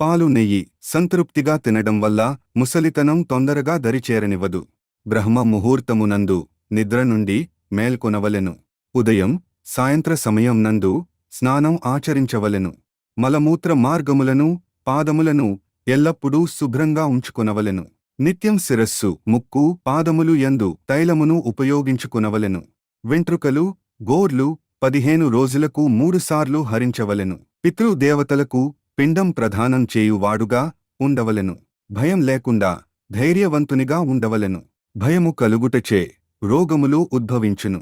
పాలు నెయ్యి సంతృప్తిగా తినడం వల్ల ముసలితనం తొందరగా దరిచేరనివ్వదు. బ్రహ్మ ముహూర్తమునందు నిద్ర నుండి మేల్కొనవలెను. ఉదయం సాయంత్ర సమయం నందు స్నానం ఆచరించవలెను. మలమూత్ర మార్గములను పాదములను ఎల్లప్పుడూ శుభ్రంగా ఉంచుకొనవలెను. నిత్యం శిరస్సు ముక్కు పాదములు యందు తైలమును ఉపయోగించుకునవలెను. వెంట్రుకలు గోర్లు పదిహేను రోజులకు మూడుసార్లు హరించవలెను. పితృదేవతలకు పిండం ప్రధానం చేయువాడుగా ఉండవలెను. భయం లేకుండా ధైర్యవంతునిగా ఉండవలెను. భయము కలుగుటచే రోగములు ఉద్భవించును.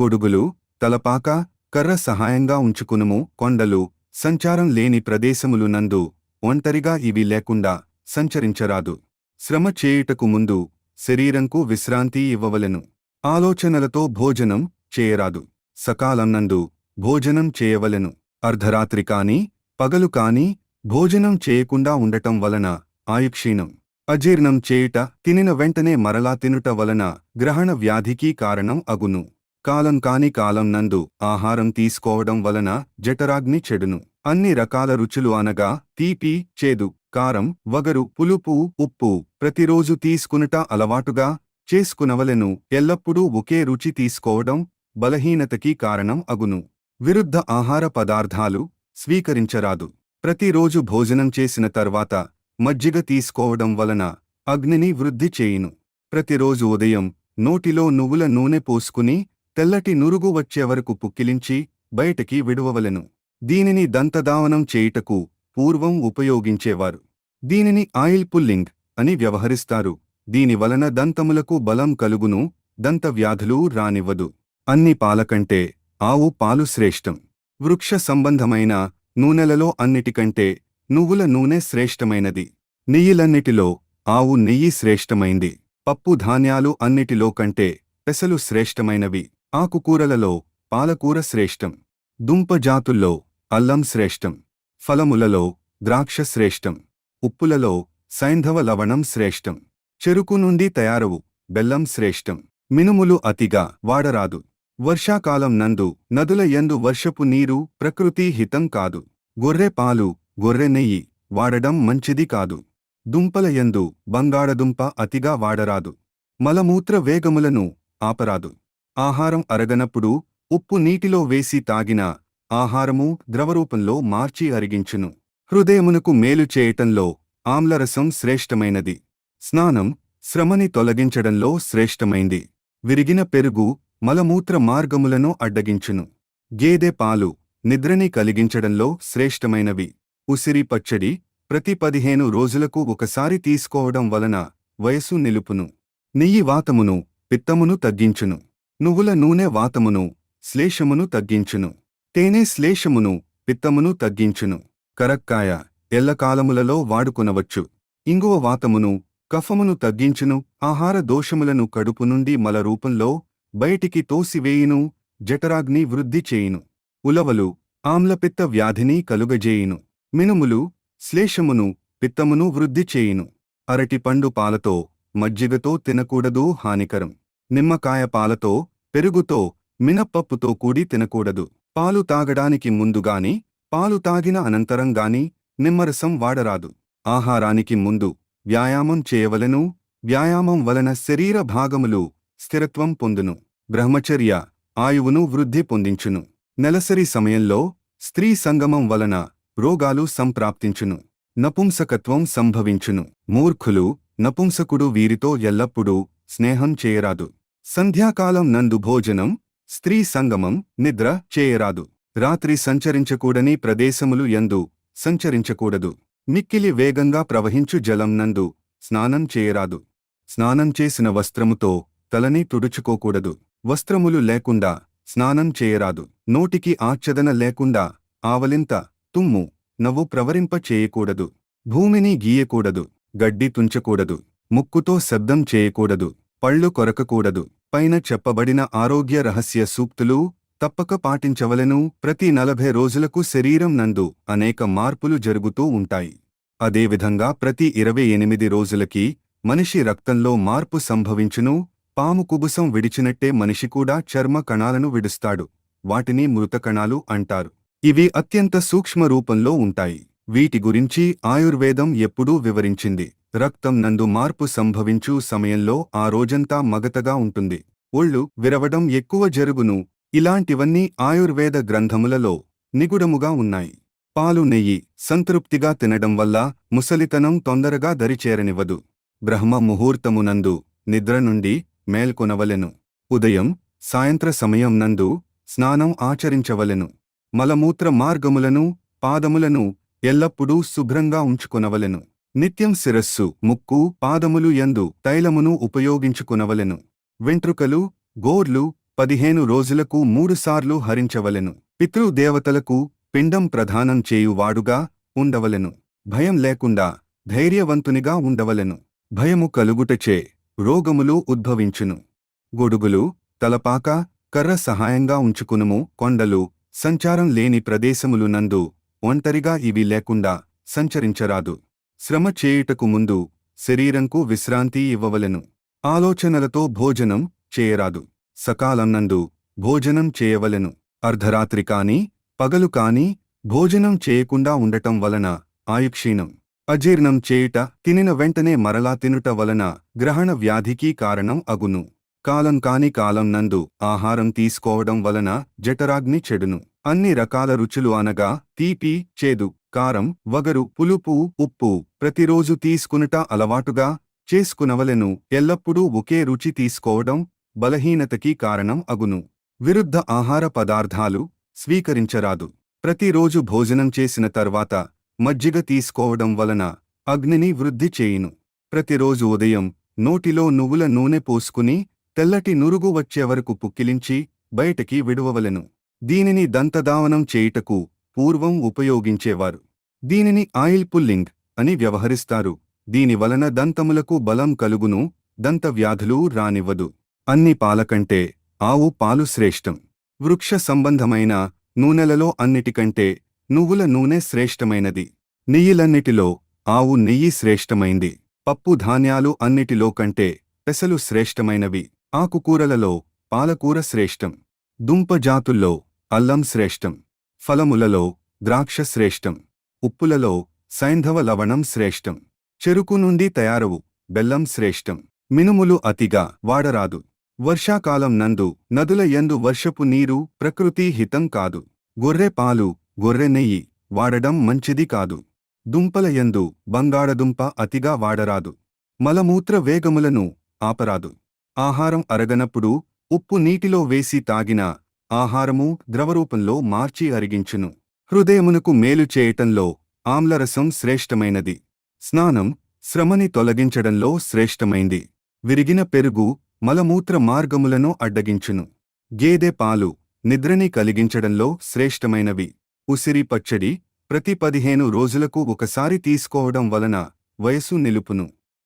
గొడుగులు తలపాక కర్ర సహాయంగా ఉంచుకునుము. కొండలు సంచారం లేని ప్రదేశములు నందు ఒంటరిగా ఇవి లేకుండా సంచరించరాదు. శ్రమ చేయుటకు ముందు శరీరంకు విశ్రాంతి ఇవ్వవలెను. ఆలోచనలతో భోజనం చేయరాదు. సకాలం నందు భోజనం చేయవలెను. అర్ధరాత్రి కాని పగలు కాని భోజనం చేయకుండా ఉండటం వలన ఆయుక్షీణం. అజీర్ణం చేయుట తినిన వెంటనే మరలా తినుట వలన గ్రహణ వ్యాధికి కారణం అగును. కాలం కాని కాలం నందు ఆహారం తీసుకోవడం వలన జఠరాగ్ని చెడును. అన్ని రకాల రుచులు అనగా తీపి చేదు కారం వగరు పులుపు ఉప్పు ప్రతిరోజు తీసుకునుట అలవాటుగా చేసుకునవలెను. ఎల్లప్పుడూ ఒకే రుచి తీసుకోవడం బలహీనతకి కారణం అగును. విరుద్ధ ఆహార పదార్థాలు స్వీకరించరాదు. ప్రతిరోజు భోజనం చేసిన తర్వాత మజ్జిగ తీసుకోవడం వలన అగ్నిని వృద్ధి చేయును. ప్రతిరోజు ఉదయం నోటిలో నువ్వుల నూనె పోసుకుని తెల్లటి నురుగు వచ్చే వరకు పుక్కిలించి బయటికి విడువవలెను. దీనిని దంతదావనం చేయుటకు పూర్వం ఉపయోగించేవారు. దీనిని ఆయిల్ పుల్లింగ్ అని వ్యవహరిస్తారు. దీని వలన దంతములకు బలం కలుగును దంత వ్యాధులు రానివ్వదు. అన్ని పాలకంటే ఆవు పాలు శ్రేష్టం. వృక్ష సంబంధమైన నూనెలలో అన్నిటికంటే నువ్వుల నూనె శ్రేష్టమైనది. నెయ్యిలన్నిటిలో ఆవు నెయ్యి శ్రేష్టమైంది. పప్పు ధాన్యాలు అన్నిటిలో కంటే పెసలు శ్రేష్టమైనవి. ఆకుకూరలలో పాలకూర శ్రేష్టం. దుంప జాతుల్లో అల్లం శ్రేష్టం. ఫలములలో ద్రాక్ష శ్రేష్టం. ఉప్పులలో సైంధవ లవణం శ్రేష్టం. చెరుకు నుండి తయారవు బెల్లం శ్రేష్టం. మినుములు అతిగా వాడరాదు. వర్షాకాలం నందు నదుల యందు వర్షపు నీరు ప్రకృతి హితం కాదు. గొర్రె పాలు గొర్రె నెయ్యి వాడడం మంచిది కాదు. దుంపల యందు బంగాళదుంప అతిగా వాడరాదు. మలమూత్ర వేగములను ఆపరాదు. ఆహారం అరగనప్పుడు ఉప్పు నీటిలో వేసి తాగిన ఆహారము ద్రవరూపంలో మార్చి అరిగించును. హృదయమునకు మేలు చేయటంలో ఆమ్లరసం శ్రేష్టమైనది. స్నానం శ్రమని తొలగించడంలో శ్రేష్టమైంది. విరిగిన పెరుగు మలమూత్ర మార్గములను అడ్డగించును. గేదె పాలు నిద్రని కలిగించడంలో శ్రేష్టమైనవి. ఉసిరి పచ్చడి ప్రతి పదిహేను రోజులకు ఒకసారి తీసుకోవడం వలన వయసు నిలుపును. నెయ్యి వాతమును పిత్తమును తగ్గించును. నువ్వుల నూనె వాతమును శ్లేషమును తగ్గించును. తేనె శ్లేషమును పిత్తమును తగ్గించును. కరక్కాయ ఎల్లకాలములలో వాడుకునవచ్చు. ఇంగువ వాతమును కఫమును తగ్గించును. ఆహార దోషములను కడుపు నుండి మల రూపంలో బయటికి తోసివేయును జఠరాగ్ని వృద్ధి చేయును. ఉలవలు ఆమ్లపిత్త వ్యాధిని కలుగజేయును. మినుములు శ్లేషమును పిత్తమును వృద్ధి చేయును. అరటిపండు పాలతో మజ్జిగతో తినకూడదు హానికరం. నిమ్మకాయ పాలతో పెరుగుతో మినప్పప్పుతో కూడి తినకూడదు. పాలు తాగడానికి ముందుగాని పాలు తాగిన అనంతరం గాని నిమ్మరసం వాడరాదు. ఆహారానికి ముందు వ్యాయామం చేయవలెను. వ్యాయామం వలన శరీర భాగములు స్థిరత్వం పొందును. బ్రహ్మచర్య ఆయువును వృద్ధి పొందించును. నెలసరి సమయంలో స్త్రీ సంగమం వలన రోగాలు సంప్రాప్తించును. నపుంసకత్వం సంభవించును. మూర్ఖులు నపుంసకుడు వీరితో ఎల్లప్పుడూ స్నేహం చేయరాదు. సంధ్యాకాలం నందు భోజనం స్త్రీ సంగమం నిద్ర చేయరాదు. రాత్రి సంచరించకూడని ప్రదేశములు ఎందు సంచరించకూడదు. మిక్కిలి వేగంగా ప్రవహించు జలం నందు స్నానం చేయరాదు. స్నానం చేసిన వస్త్రముతో తలని తుడుచుకోకూడదు. వస్త్రములు లేకుండా స్నానం చేయరాదు. నోటికి ఆచ్ఛదన లేకుండా ఆవలింత తుమ్ము నవ్వు ప్రవరింప చేయకూడదు. భూమిని గీయకూడదు. గడ్డి తుంచకూడదు. ముక్కుతో శబ్దం చేయకూడదు. పళ్ళు కొరకకూడదు. పైన చెప్పబడిన ఆరోగ్య రహస్య సూక్తులు తప్పక పాటించవలను. ప్రతి నలభై రోజులకు శరీరం నందు అనేక మార్పులు జరుగుతూ ఉంటాయి. అదేవిధంగా ప్రతి ఇరవై ఎనిమిది రోజులకి మనిషి రక్తంలో మార్పు సంభవించును. పాము కుబుసం విడిచినట్టే మనిషి కూడా చర్మ కణాలను విడుస్తాడు. వాటిని మృత కణాలు అంటారు. ఇవి అత్యంత సూక్ష్మ రూపంలో ఉంటాయి. వీటి గురించి ఆయుర్వేదం ఎప్పుడూ వివరించింది. రక్తం నందు మార్పు సంభవించు సమయంలో ఆ రోజంతా మగతగా ఉంటుంది. ఒళ్ళు విరవడం ఎక్కువ జరుగును. ఇలాంటివన్నీ ఆయుర్వేద గ్రంథములలో నిగుడముగా ఉన్నాయి. పాలు నెయ్యి సంతృప్తిగా తినడం వల్ల ముసలితనం తొందరగా దరిచేరనివ్వదు. బ్రహ్మ ముహూర్తమునందు నిద్ర నుండి మేల్కొనవలెను. ఉదయం సాయంత్ర సమయం నందు స్నానం ఆచరించవలెను. మలమూత్ర మార్గములను పాదములను ఎల్లప్పుడూ శుభ్రంగా ఉంచుకొనవలెను. నిత్యం శిరస్సు ముక్కు పాదములు యందు తైలమును ఉపయోగించుకునవలెను. వెంట్రుకలు గోర్లు పదిహేను రోజులకు మూడుసార్లు హరించవలెను. పితృదేవతలకు పిండం ప్రధానం చేయువాడుగా ఉండవలెను. భయం లేకుండా ధైర్యవంతునిగా ఉండవలెను. భయము కలుగుటచే రోగములు ఉద్భవించును. గొడుగులు తలపాక కర్ర సహాయంగా ఉంచుకునుము. కొండలు సంచారం లేని ప్రదేశములు నందు ఒంటరిగా ఇవి లేకుండా సంచరించరాదు. శ్రమ చేయుటకు ముందు శరీరంకు విశ్రాంతి ఇవ్వవలెను. ఆలోచనలతో భోజనం చేయరాదు. సకాలం నందు భోజనం చేయవలెను. అర్ధరాత్రి కాని పగలు కాని భోజనం చేయకుండా ఉండటం వలన ఆయుక్షీణం. అజీర్ణం చేయుట తినిన వెంటనే మరలా తినుట వలన గ్రహణ వ్యాధికి కారణం అగును. కాలం కాని కాలం నందు ఆహారం తీసుకోవడం వలన జఠరాగ్ని చెడును. అన్ని రకాల రుచులు అనగా తీపి చేదు కారం వగరు పులుపు ఉప్పు ప్రతిరోజు తీసుకునుట అలవాటుగా చేసుకునవలెను. ఎల్లప్పుడూ ఒకే రుచి తీసుకోవడం బలహీనతకి కారణం అగును. విరుద్ధ ఆహార పదార్థాలు స్వీకరించరాదు. ప్రతిరోజు భోజనం చేసిన తర్వాత మజ్జిగ తీసుకోవడం వలన అగ్నిని వృద్ధి చేయును. ప్రతిరోజు ఉదయం నోటిలో నువ్వుల నూనె పోసుకుని తెల్లటి నురుగు వచ్చే వరకు పుక్కిలించి బయటకి విడువవలెను. దీనిని దంతదావనం చేయుటకు పూర్వం ఉపయోగించేవారు. దీనిని ఆయిల్ పుల్లింగ్ అని వ్యవహరిస్తారు. దీని వలన దంతములకు బలం కలుగును దంత వ్యాధులు రానివ్వదు. అన్ని పాలకంటే ఆవు పాలు శ్రేష్టం. వృక్ష సంబంధమైన నూనెలలో అన్నిటికంటే నువ్వుల నూనె శ్రేష్టమైనది. నెయ్యిలన్నిటిలో ఆవు నెయ్యి శ్రేష్టమైంది. పప్పు ధాన్యాలు అన్నిటిలో కంటే పెసలు శ్రేష్టమైనవి. ఆకుకూరలలో పాలకూర శ్రేష్టం. దుంప జాతుల్లో అల్లం శ్రేష్టం. ఫలములలో ద్రాక్ష శ్రేష్టం. ఉప్పులలో సైంధవ లవణం శ్రేష్టం. చెరుకు నుండి తయారవు బెల్లం శ్రేష్టం. మినుములు అతిగా వాడరాదు. వర్షాకాలం నందు నదుల ఎందు వర్షపు నీరు ప్రకృతి హితం కాదు. గొర్రె పాలు గొర్రె నెయ్యి వాడడం మంచిది కాదు. దుంపల యందు బంగాళదుంప అతిగా వాడరాదు. మలమూత్ర వేగములను ఆపరాదు. ఆహారం అరగనప్పుడు ఉప్పు నీటిలో వేసి తాగిన ఆహారము ద్రవరూపంలో మార్చి అరిగించును. హృదయమునకు మేలు చేయటంలో ఆమ్లరసం శ్రేష్టమైనది. స్నానం శ్రమని తొలగించడంలో శ్రేష్టమైంది. విరిగిన పెరుగు మలమూత్ర మార్గములను అడ్డగించును. గేదె పాలు నిద్రని కలిగించడంలో శ్రేష్టమైనవి. ఉసిరి పచ్చడి ప్రతి పదిహేను రోజులకు ఒకసారి తీసుకోవడం వలన వయసు నిలుపును.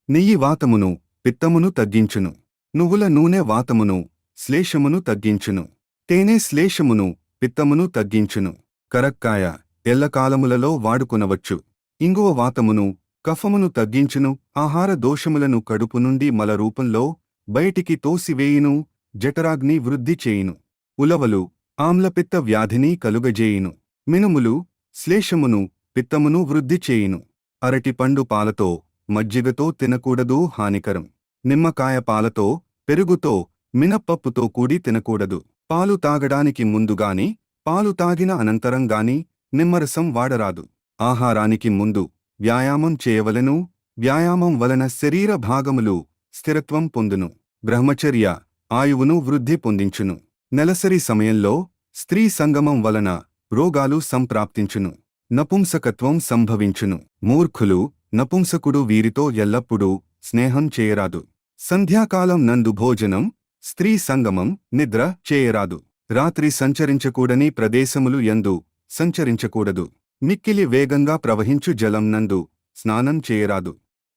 నెయ్యి వాతమును పిత్తమును తగ్గించును. నువ్వుల నూనె వాతమును శ్లేషమును తగ్గించును. తేనె శ్లేషమును పిత్తమును తగ్గించును. కరక్కాయ ఎల్లకాలములలో వాడుకొనవచ్చు. ఇంగువ వాతమును కఫమును తగ్గించును. ఆహార దోషములను కడుపు నుండి మల రూపంలో బయటికి తోసివేయును. జఠరాగ్ని వృద్ధి చేయును. ఉలవలు ఆమ్లపిత్త వ్యాధిని కలుగజేయును. మినుములు శ్లేషమును పిత్తమును వృద్ధి చేయును. అరటిపండు పాలతో మజ్జిగతో తినకూడదు హానికరం. నిమ్మకాయ పాలతో పెరుగుతో మినప్పప్పుతో కూడి తినకూడదు. పాలు తాగడానికి ముందుగాని పాలు తాగిన అనంతరం గాని నిమ్మరసం వాడరాదు. ఆహారానికి ముందు వ్యాయామం చేయవలెను. వ్యాయామం వలన శరీర భాగములు స్థిరత్వం పొందును. బ్రహ్మచర్య ఆయువును వృద్ధి పొందించును. నెలసరి సమయంలో స్త్రీ సంగమం వలన రోగాలు సంప్రాప్తించును. నపుంసకత్వం సంభవించును. మూర్ఖులు నపుంసకుడు వీరితో ఎల్లప్పుడూ స్నేహం చేయరాదు. సంధ్యాకాలం నందు భోజనం స్త్రీ సంగమం నిద్ర చేయరాదు. రాత్రి సంచరించకూడని ప్రదేశములు ఎందు సంచరించకూడదు. మిక్కిలి వేగంగా ప్రవహించు జలం నందు స్నానం చేయరాదు.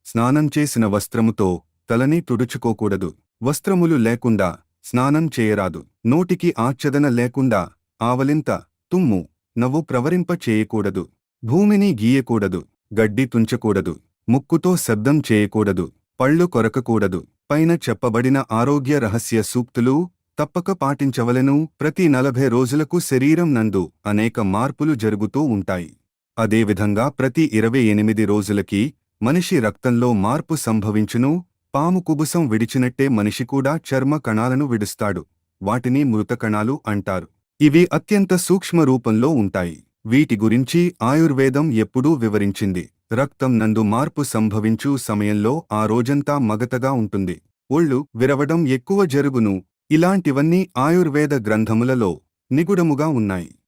స్నానం చేసిన వస్త్రముతో తలని తుడుచుకోకూడదు. వస్త్రములు లేకుండా స్నానం చేయరాదు. నోటికి ఆచ్ఛదన లేకుండా ఆవలింత తుమ్ము నవ్వు ప్రవరింప చేయకూడదు. భూమిని గీయకూడదు. గడ్డి తుంచకూడదు. ముక్కుతో శబ్దం చేయకూడదు. పళ్ళు కొరకకూడదు. పైన చెప్పబడిన ఆరోగ్య రహస్య సూక్తులు తప్పక పాటించవలెను. ప్రతి నలభై రోజులకు శరీరం నందు అనేక మార్పులు జరుగుతూ ఉంటాయి. అదేవిధంగా ప్రతి ఇరవై ఎనిమిది రోజులకి మనిషి రక్తంలో మార్పు సంభవించును. పాము కుబుసం విడిచినట్టే మనిషి కూడా చర్మ కణాలను విడుస్తాడు. వాటిని మృత కణాలు అంటారు. ఇవి అత్యంత సూక్ష్మ రూపంలో ఉంటాయి. వీటి గురించి ఆయుర్వేదం ఎప్పుడూ వివరించింది. రక్తం నందు మార్పు సంభవించు సమయంలో ఆ రోజంతా మగతగా ఉంటుంది. ఒళ్ళు విరవడం ఎక్కువ జరుగును. ఇలాంటివన్నీ ఆయుర్వేద గ్రంథములలో నిగుడముగా ఉన్నాయి.